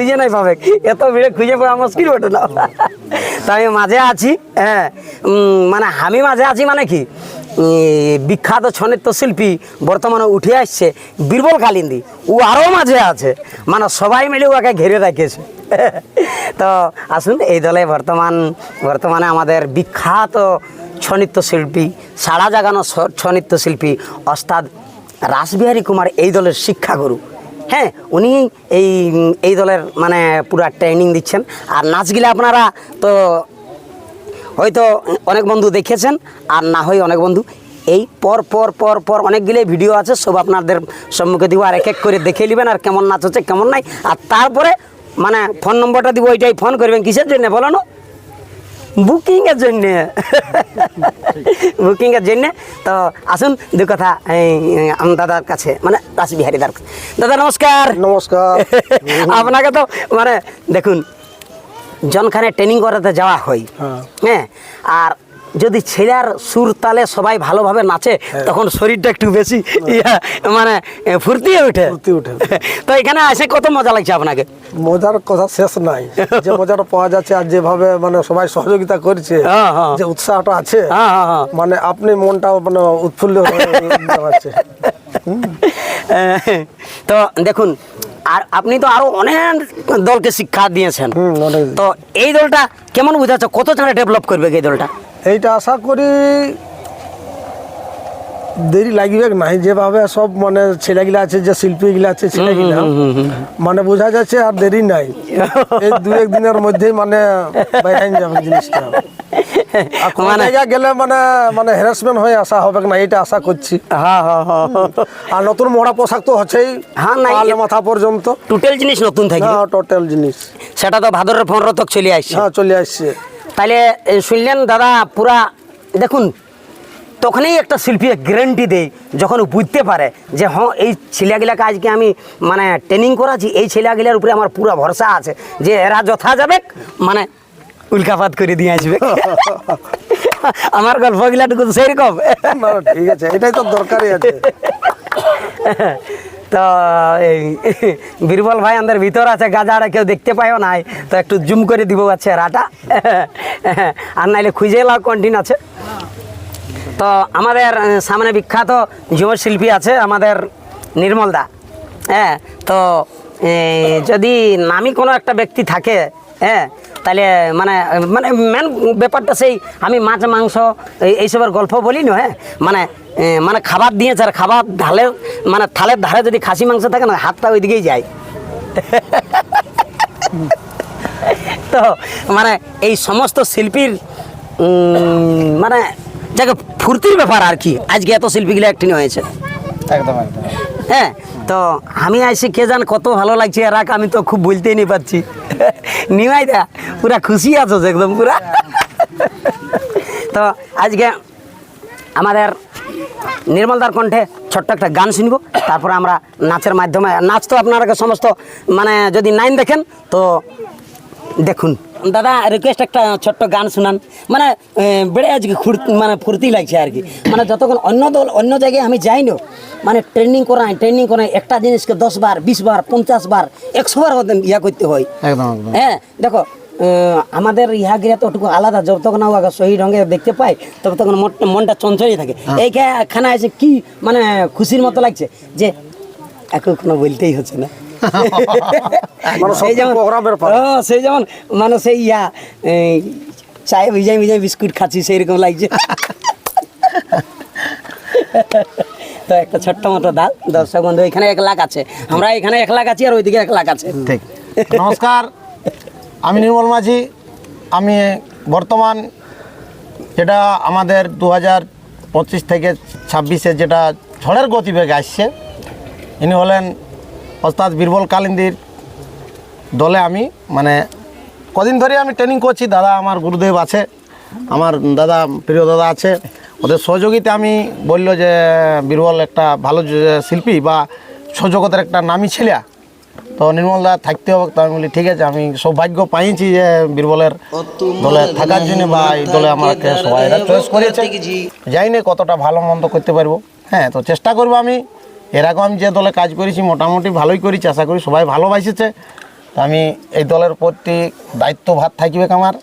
খুঁজে নাই পাবে। এত ভিড়ে খুঁজে পাওয়া মুশকিল ওঠে না তো আমি মাঝে আছি হ্যাঁ মানে আমি মাঝে আছি মানে কি? বিখ্যাত ছনিত্য শিল্পী বর্তমানে উঠে আসছে বীরবল কালিন্দি ও আরও মাঝে আছে। মানে সবাই মিলে ওকে ঘিরে রাখেছে। তো আসুন, এই দলে বর্তমান, বর্তমানে আমাদের বিখ্যাত ছনিত্য শিল্পী, সাড়া জাগানো ছনিত্য শিল্পী অস্তাদ রাসবিহারী কুমার এই দলের শিক্ষাগুরু। হ্যাঁ উনি এই এই দলের মানে পুরা ট্রেনিং দিচ্ছেন। আর নাচগুলো আপনারা তো হয়তো অনেক বন্ধু দেখেছেন, আর না হয় অনেক বন্ধু। এই পর পর পর পর অনেকগুলি ভিডিও আছে, সব আপনাদের সম্মুখে দিব, আর এক এক করে দেখে নেবেন, আর কেমন নাচ হচ্ছে, কেমন নাই। আর তারপরে মানে ফোন নম্বরটা দিব, ওইটাই ফোন করবেন। কিসের জন্য বলো না? বুকিং এর জন্য। বুকিং এর জন্য। তো আসুন দু কথা এই, আমার দাদার কাছে মানে রাসবিহারী দার দাদা নমস্কার। নমস্কার। আপনাকে তো মানে দেখুন জনখানে ট্রেনিং করাতে যাওয়া হয়। হ্যাঁ। হ্যাঁ আর যদি ছেলের সুর তালে সবাই ভালোভাবে নাচে হ্যাঁ। তখন শরীরটা একটু বেশি ইয়া, মানে ফুর্তি হয়ে ওঠে। ফুর্তি ওঠে। তো এখানে আসে কত মজা লাগছে আপনাকে? মজার কথা শেষ নাই। যে মজাটা পাওয়া যাচ্ছে আর যেভাবে মানে সবাই সহযোগিতা করছে হ্যাঁ, হ্যাঁ। যে উৎসাহটা আছে হ্যাঁ, হ্যাঁ, হ্যাঁ। মানে আপনি মনটা মানে উৎফুল্ল হয়ে তো দেখুন আর আপনি তো আরও অনেক দলকে শিক্ষা দিয়েছেন। তো এই দলটা কেমন বুঝাচ্ছে? কত চাঁড়ে ডেভেলপ করবে এই দলটা? এইটা আশা করি দেরি লাগবে নাই। যেভাবে সব মানে ছেলেগুলা আছে যে শিল্পীগুলা আছে ছেলেগুলা মানে বোঝা যাচ্ছে আর দেরি নাই। এই দু এক দিনের মধ্যেই মানে বাইরে যাবে জিনিসটা। মানে গেলে মানে মানে হ্যারাসমেন্ট হয়ে আসা হবে না এটা আশা করছি। আর নতুন মোড়া পোশাক তো হচ্ছেই হ্যাঁ, মাথা পর্যন্ত। টোটাল জিনিস নতুন হ্যাঁ টোটাল জিনিস। সেটা তো ভাদরের পনেরো তক চলে আসছে। হ্যাঁ চলে আসছে। তাহলে শুনলেন দাদা পুরা দেখুন তখনই একটা শিল্পী গ্যারেন্টি দেয় যখন বুঝতে পারে যে হ্যাঁ এই ছেলেগুলাকে আজকে আমি মানে ট্রেনিং করাছি এই ছেলেগুলার উপরে আমার পুরো ভরসা আছে যে এরা যথা যাবে মানে উল্কাপাত করে দিয়ে আসবে। আমার গল্পগুলাটুকু সেইরকম না, ঠিক আছে এটাই তো দরকারই আছে। তো এই বীরবল ভাই আমাদের ভিতর আছে গাজাটা কেউ দেখতে পাইও নাই। তো একটু জুম করে দিব চেহারাটা আর নাইলে খুঁজে লাও কন্টিন আছে। তো আমাদের সামনে বিখ্যাত যুব শিল্পী আছে আমাদের নির্মল দা। হ্যাঁ তো যদি নামি কোনো একটা ব্যক্তি থাকে হ্যাঁ তাহলে মানে মানে মেন ব্যাপারটা সেই, আমি মাছ, মাংস এই- এইসবের গল্প বলি না হ্যাঁ? মানে মানে খাবার দিয়েছে আর খাবার ঢালে মানে থালের ধারে যদি খাসি, মাংস থাকে না, হাতটা ওইদিকেই যায়। তো মানে এই সমস্ত শিল্পীর মানে যাকে ফুর্তির ব্যাপার আর কি, আজকে এত শিল্পীগুলো একটি হয়েছে। একদম একদম। হ্যাঁ তো আমি আসি কে জান কত ভালো লাগছে রাখ আমি তো খুব বলতেই নি পারছি। নিমাই দা, পুরা খুশি আছো একদম পুরা। তো আজকে আমাদের নির্মলদার কণ্ঠে ছোট্ট একটা গান শুনব, তারপরে আমরা নাচের মাধ্যমে, নাচ তো আপনারা সমস্ত মানে যদি নাইন দেখেন, তো দেখুন। দাদা রিকোয়েস্ট একটা ছোট্ট গান শুনান। মানে বেড়ে আজকে মানে ফুর্তি লাগছে আর কি। মানে যতক্ষণ অন্য দল অন্য জায়গায় আমি যাই না মানে ট্রেনিং করাই ট্রেনিং করাই একটা জিনিসকে দশ বার বিশ বার পঞ্চাশ বার একশো বার ইয়া করতে হয়। একদম হ্যাঁ দেখো আমাদের ইহা গিরা তো ওটুকু আলাদা যতক্ষণ আমাকে সহি রঙে দেখতে পাই তবে তখন মনটা চঞ্চলই থাকে। এইখানে এসে কি মানে খুশির মতো লাগছে যে এখন কোনো বলতেই হচ্ছে না। সেই যেমন সেই যেমন মানে সেই ইয়া চায়ে ভিজাই ভিজাই বিস্কুট খাচ্ছি সেই রকম লাগছে। তো একটা ছোট্ট মতো দাল দর্শক বন্ধু এখানে এক লাখ আছে। আমরা এখানে এক লাখ আছি আর ওইদিকে এক লাখ আছে। ঠিক। নমস্কার আমি নির্মল মাঝি। আমি বর্তমান যেটা আমাদের দু হাজার পঁচিশ থেকে ছাব্বিশে যেটা ঝড়ের গতিবেগ আসছে ইনি হলেন ওস্তাদ বীরবল কালিন্দির দলে আমি মানে কদিন ধরে আমি ট্রেনিং করছি দাদা আমার গুরুদেব আছে আমার দাদা প্রিয় দাদা আছে ওদের সহযোগিতা আমি বলল যে বীরবল একটা ভালো শিল্পী বা সহযোগতার একটা নামি ছেলে তো নির্মল দা থাকতে হবে তো আমি বলি ঠিক আছে আমি সৌভাগ্য পাইছি যে বীরবলের দলে থাকার জন্য বা এই দলে আমাকে সবাই চয়েস করেছে। যাই না কতটা ভালো মন্দ করতে পারব। হ্যাঁ তো চেষ্টা করব আমি এর আগে আমি যে দলে কাজ করেছি, মোটামুটি ভালোই করেছি, আশা করি সবাই ভালোবাসেছে তো আমি এই দলের প্রতি দায়িত্বভার থাকবে আমার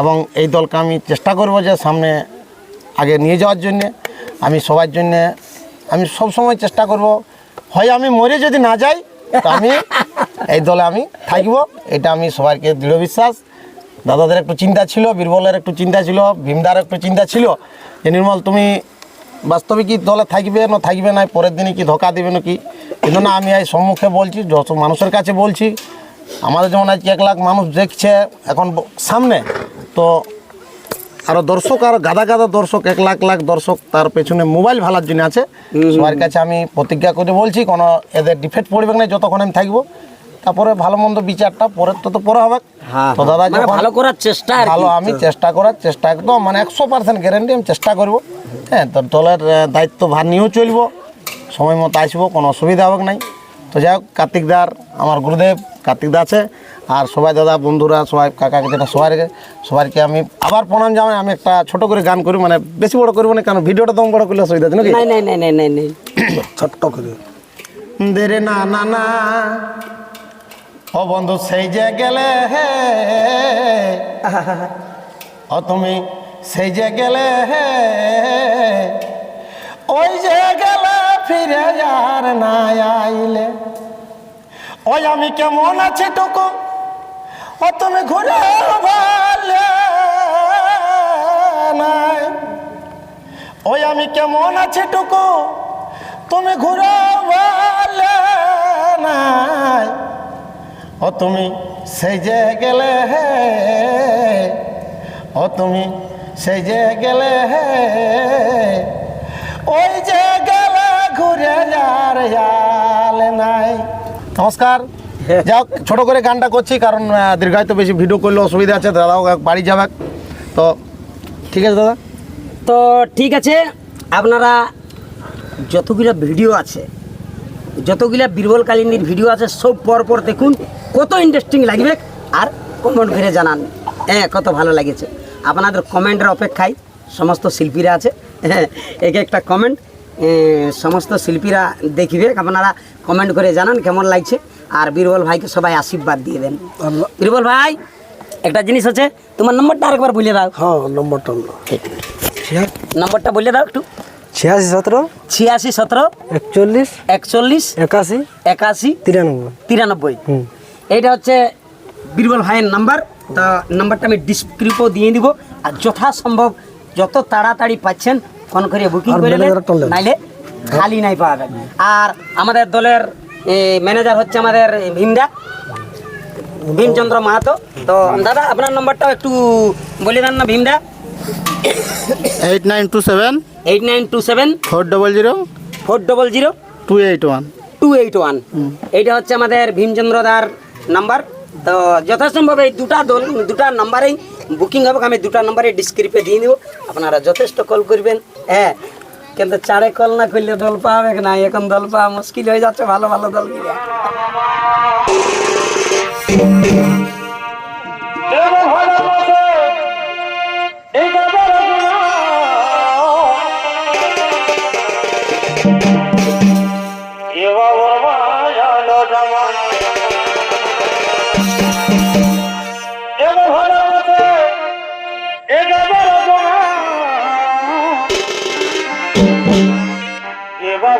এবং এই দলকে আমি চেষ্টা করব যে সামনে আগে নিয়ে যাওয়ার জন্যে। আমি সবার জন্যে, আমি সব সময় চেষ্টা করব। হয় আমি মরে যদি না যাই আমি এই দলে আমি থাকব। এটা আমি সবাইকে দৃঢ় বিশ্বাস। দাদাদের একটু চিন্তা ছিল, বীরবলের একটু চিন্তা ছিল, ভীমদার একটু চিন্তা ছিল যে, নির্মল তুমি বাস্তবে কি দলে থাকবে না থাকবে না পরের দিনে কি ধোকা দেবে না কি কিন্তু না আমি এই সম্মুখে বলছি যত মানুষের কাছে বলছি আমাদের যেমন আজকে এক লাখ মানুষ দেখছে এখন সামনে তো আরও দর্শক আরও গাদা গাদা দর্শক এক লাখ লাখ দর্শক তার পেছনে মোবাইল ভালার জন্য আছে। সবার কাছে আমি প্রতিজ্ঞা করে বলছি কোনো এদের ডিফেক্ট পড়বে না যতক্ষণ আমি থাকব। তারপরে ভালো মন্দ বিচারটা পরে তো তো পরে হবে। হ্যাঁ তো দাদা মানে ভালো করার চেষ্টা ভালো আমি চেষ্টা করার চেষ্টা একদম মানে একশো পার্সেন্ট গ্যারেন্টি আমি চেষ্টা করব। হ্যাঁ তো দলের দায়িত্ব ভার নিয়েও চলবো সময় মতো আসব কোনো অসুবিধা হবে নাই। তো যাই হোক কার্তিকদার আমার গুরুদেব কার্তিকদা আছে। আর সবাই দাদা বন্ধুরা সবাই কাকা যেটা সবাই সবাইকে আমি আবার প্রণাম জানাই। আমি একটা ছোট করে গান করি মানে বেশি বড় করব না কারণ ভিডিওটা তো বড় করলে অসুবিধা আছে নাকি? ছোট্ট করে। দেরে না না না। ও বন্ধু, সেই যে গেলে হে। ও তুমি, সেই যে গেলে হে। ওই যে গেলে ফিরে আর না আইলে। ওই আমি কেমন আছি টুকু? ও তুমি ঘুরে নাই। ওই আমি কেমন আছি টুকু? তুমি ঘুরে ভালে নাই। ও তুমি যে গেলে হে ও তুমি যে গেলে হে ওই যে গেলে ঘুরে যার নাই। নমস্কার। যাও ছোট করে গানটা করছি কারণ দীর্ঘায়িত বেশি ভিডিও করলে অসুবিধা আছে দাদাও বাড়ি যাবে। তো ঠিক আছে দাদা? তো ঠিক আছে আপনারা যতগুলো ভিডিও আছে যতগুলা বীরবল কালিনীর ভিডিও আছে সব পর পর দেখুন কত ইন্টারেস্টিং লাগবে আর কমেন্ট করে জানান। হ্যাঁ কত ভালো লাগেছে। আপনাদের কমেন্টের অপেক্ষায় সমস্ত শিল্পীরা আছে। হ্যাঁ এক একটা কমেন্ট সমস্ত শিল্পীরা দেখবে। আপনারা কমেন্ট করে জানান কেমন লাগছে। আর বীরবল ভাইকে সবাই আশীর্বাদ দিয়ে দেন। বীরবল ভাই একটা জিনিস আছে তোমার নম্বরটা আরেকবার বলে দাও। হ্যাঁ নম্বরটা নম্বরটা বলে দাও একটু। ছিয়াশি সতেরো ছিয়াশি সতেরো একচল্লিশ একচল্লিশ একাশি একাশি তিরানব্বই। তিরানব্বই। এইটা হচ্ছে বীরবল ভাইয়ের নাম্বার। তা নাম্বারটা আমি ডিসক্রিপও দিয়ে দিব। আর যথাসম্ভব যত তাড়াতাড়ি পাচ্ছেন ফোন করে বুকিং করে। নাইলে খালি নাই পাওয়া যাবে আর আমাদের দলের ম্যানেজার হচ্ছে আমাদের ভীমদা ভীমচন্দ্র মাহাতো। তো দাদা আপনার নাম্বারটাও একটু বলে দেন না ভীমদা। Eight nine two seven eight nine two seven four double zero four double zero two eight one two eight one এইটা হচ্ছে আমাদের ভীমচন্দ্রদার নাম্বার। তো যথাসম্ভব এই দুটা দল দুটা নাম্বারেই বুকিং হবে। আমি দুটা নাম্বারে ডিসক্রিপে দিয়ে দেবো। আপনারা যথেষ্ট কল করবেন। হ্যাঁ কিন্তু চারে কল না করলে দল পাবে না? এখন দল পাওয়া মুশকিল হয়ে যাচ্ছে। ভালো ভালো দল। গিলা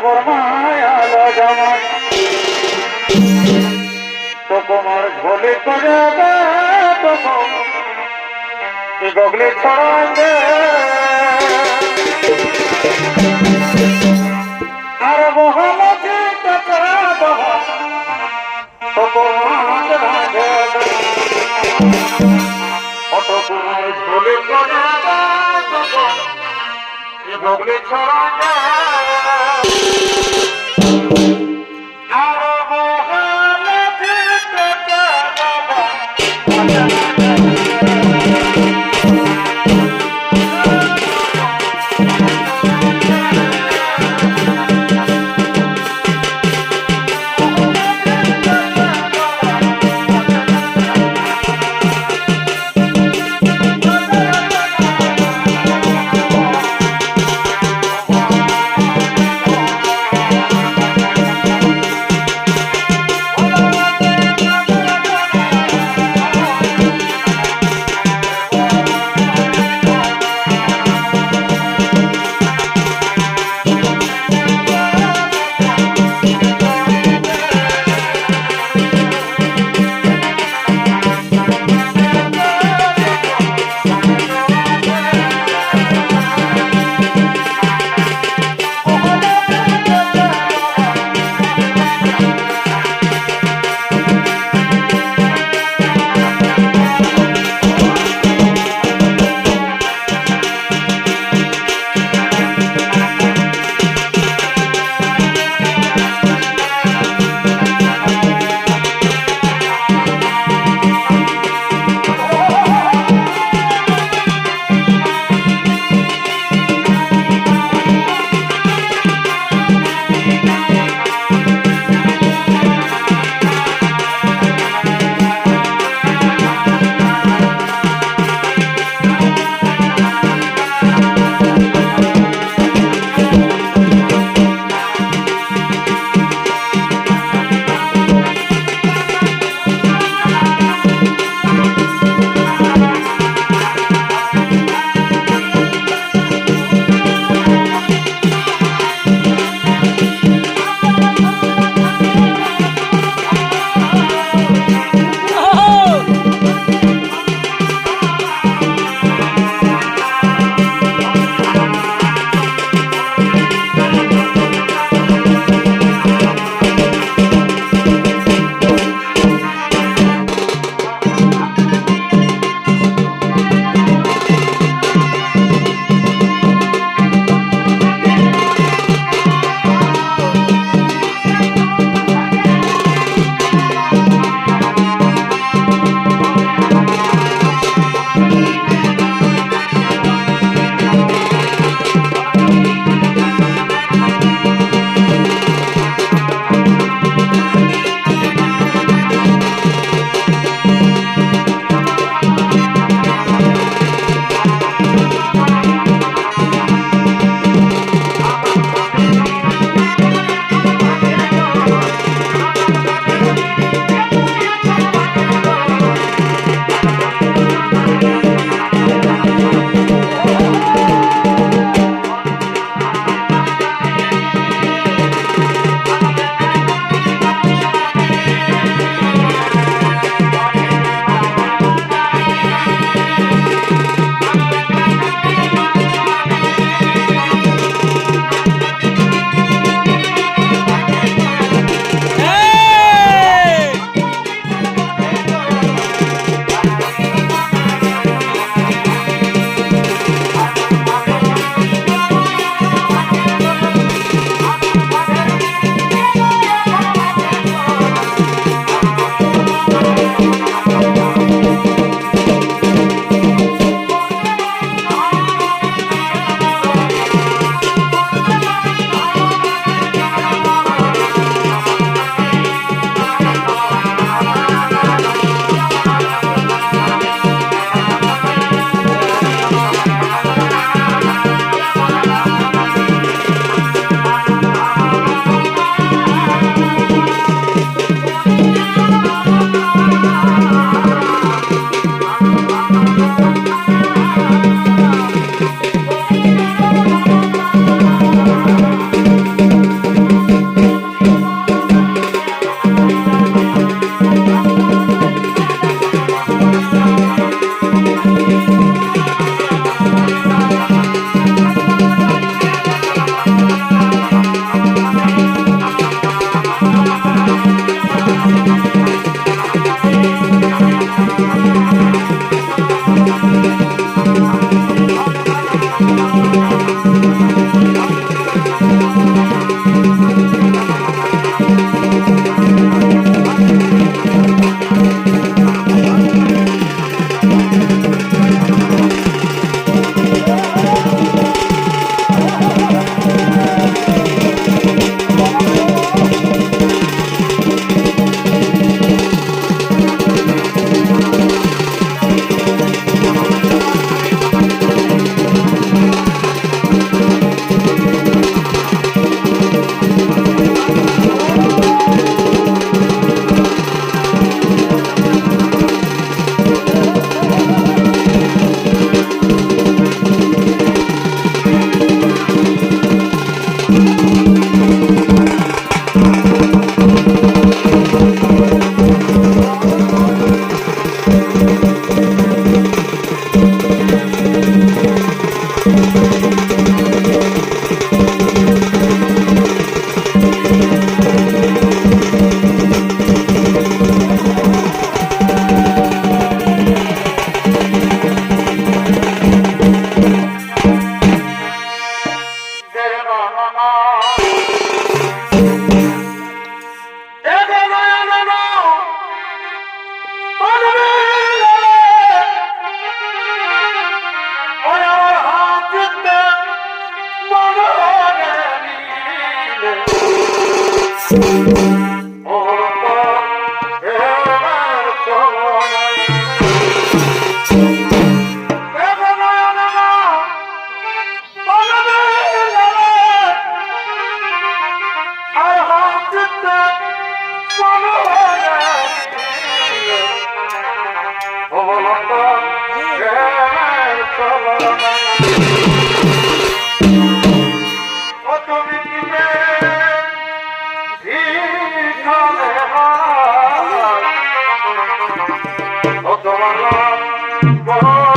তোমার ঝোলে করে গগলে ছড়াবে আর মহামতি টাকা বাবা তোমার রাধে অত ঝোলে করে গগলে ছড়াবে Oh,